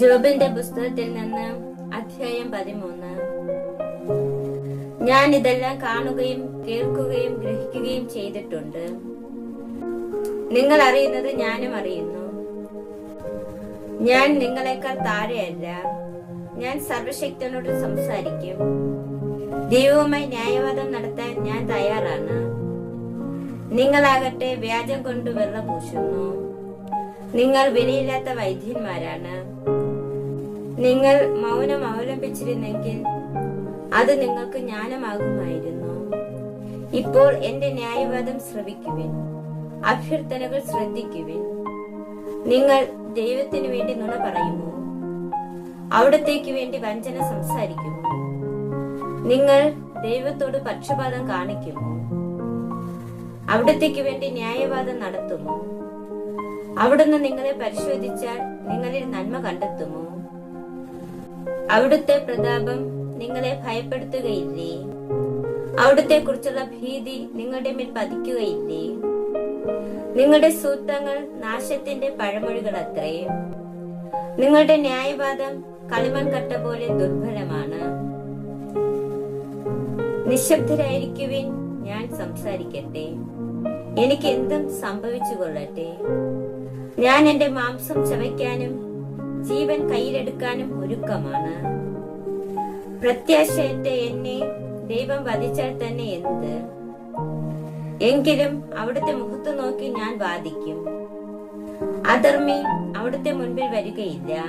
ജോബിന്റെ പുസ്തകത്തിൽ നിന്ന് അധ്യായം പതിമൂന്ന്. ഞാൻ ഇതെല്ലാം കാണുകയും കേൾക്കുകയും ഗ്രഹിക്കുകയും ചെയ്തിട്ടുണ്ട്. നിങ്ങൾ അറിയുന്നത് ഞാനും അറിയുന്നു. ഞാൻ നിങ്ങളെക്കാൾ താഴെയല്ല. ഞാൻ സർവശക്തനോട് സംസാരിക്കും. ദൈവവുമായി ന്യായവാദം നടത്താൻ ഞാൻ തയ്യാറാണ്. നിങ്ങളാകട്ടെ വ്യാജം കൊണ്ട് വെള്ളം പൂശുന്നു. നിങ്ങൾ വിലയില്ലാത്ത വൈദ്യന്മാരാണ്. നിങ്ങൾ മൗനം അവലംബിച്ചിരുന്നെങ്കിൽ അത് നിങ്ങൾക്ക് ജ്ഞാനമാകുമായിരുന്നു. ഇപ്പോൾ എന്റെ ന്യായവാദം ശ്രവിക്കുവിൻ അഭ്യർത്ഥനകൾ ശ്രദ്ധിക്കുവിൻ. നിങ്ങൾ ദൈവത്തിനു വേണ്ടി നുണ പറയുമോ? അവിടത്തേക്ക് വേണ്ടി വഞ്ചന സംസാരിക്കുമോ? നിങ്ങൾ ദൈവത്തോട് പക്ഷപാതം കാണിക്കുമോ? അവിടത്തേക്ക് വേണ്ടി ന്യായവാദം നടത്തുമോ? അവിടുന്ന് നിങ്ങളെ പരിശോധിച്ചാൽ നിങ്ങളിൽ നന്മ കണ്ടെത്തുമോ? അവിടുത്തെ പ്രതാപം നിങ്ങളെ ഭയപ്പെടുത്തുകയില്ലേ? അവിടുത്തെ കുറിച്ചുള്ള ഭീതി നിങ്ങളുടെ മേൽ പതിക്കുകയില്ലേ? നിങ്ങളുടെ സൂത്രങ്ങൾ നാശത്തിന്റെ പഴമൊഴികൾ അത്രേ നിങ്ങളുടെ ന്യായവാദം കളിമൺ കട്ട പോലെ ദുർബലമാണ്. നിശബ്ദരായിരിക്കുവിൻ ഞാൻ സംസാരിക്കട്ടെ. എനിക്ക് എന്തും സംഭവിച്ചു കൊള്ളട്ടെ ഞാൻ എന്റെ മാംസം ചവയ്ക്കാനും ജീവൻ കയ്യിലെടുക്കാനും ഒരുക്കമാണ്. പ്രത്യാശയറ്റ എന്നെ ദൈവം വധിച്ചാൽ തന്നെ എന്ത്? എങ്കിലും അവിടുത്തെ മുഖത്ത് നോക്കി ഞാൻ വാദിക്കും. അധർമ്മി അവിടുത്തെ മുൻപിൽ വരികയില്ല.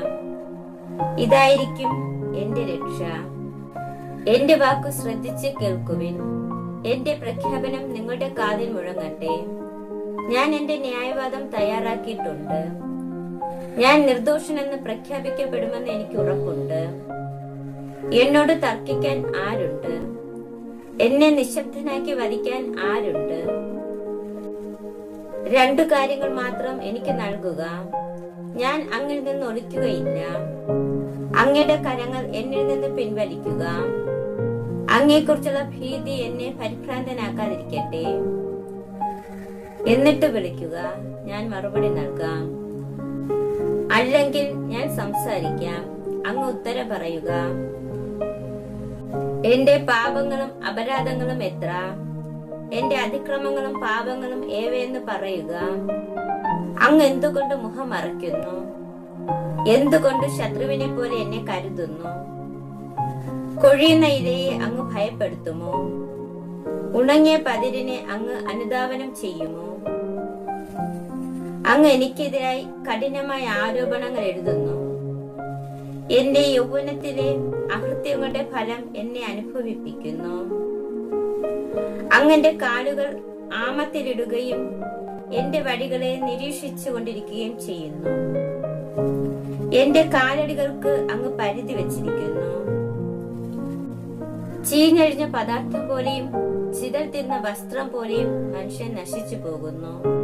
ഇതായിരിക്കും എന്റെ രക്ഷ. എന്റെ വാക്കു ശ്രദ്ധിച്ച് കേൾക്കുവിൻ. എന്റെ പ്രഖ്യാപനം നിങ്ങളുടെ കാതിൽ മുഴങ്ങട്ടെ. ഞാൻ എന്റെ ന്യായവാദം തയ്യാറാക്കിയിട്ടുണ്ട്. ഞാൻ നിർദോഷനെന്ന് പ്രഖ്യാപിക്കപ്പെടുമെന്ന് എനിക്ക് ഉറപ്പുണ്ട്. എന്നോട് തർക്കിക്കാൻ ആരുണ്ട്? എന്നെ നിശബ്ദനാക്കി വധിക്കാൻ ആരുണ്ട്? രണ്ടു കാര്യങ്ങൾ മാത്രം എനിക്ക് നൽകുക. ഞാൻ അങ്ങിൽ നിന്ന് ഒളിക്കുകയില്ല. അങ്ങയുടെ കരങ്ങൾ എന്നിൽ നിന്ന് പിൻവലിക്കുക. അങ്ങയെക്കുറിച്ചുള്ള ഭീതി എന്നെ പരിഭ്രാന്തനാക്കാതിരിക്കട്ടെ. എന്നിട്ട് വിളിക്കുക. ഞാൻ മറുപടി നൽകാം. അല്ലെങ്കിൽ ഞാൻ സംസാരിക്കാം. അങ്ങ് ഉത്തരം പറയുക. എന്റെ പാപങ്ങളും അപരാധങ്ങളും എത്ര? എന്റെ അതിക്രമങ്ങളും പാപങ്ങളും ഏവയെന്ന് പറയുക? അങ്ങ് എന്തുകൊണ്ട് മുഖം മറയ്ക്കുന്നു? എന്തുകൊണ്ട് ശത്രുവിനെ പോലെ എന്നെ കരുതുന്നു? കൊഴിയുന്ന ഇരയെ അങ്ങ് ഭയപ്പെടുത്തുമോ? ഉണങ്ങിയ പതിരിനെ അങ്ങ് അനുധാവനം ചെയ്യുമോ? അങ്ങ് എനിക്കെതിരായി കഠിനമായ ആരോപണങ്ങൾ എഴുതുന്നു. എന്റെ യൗവനത്തിലെ അകൃത്യങ്ങളുടെ ഫലം എന്നെ അനുഭവിപ്പിക്കുന്നു. അങ്ങന്റെ കാലുകൾ ആമത്തിലിടുകയും എന്റെ വഴികളെ നിരീക്ഷിച്ചു കൊണ്ടിരിക്കുകയും ചെയ്യുന്നു. എന്റെ കാലടികൾക്ക് അങ്ങ് പരിധി വെച്ചിരിക്കുന്നു. ചീഞ്ഞഴിഞ്ഞ പദാർത്ഥം പോലെയും ചിതൽ തിന്ന വസ്ത്രം പോലെയും മനുഷ്യൻ നശിച്ചു പോകുന്നു.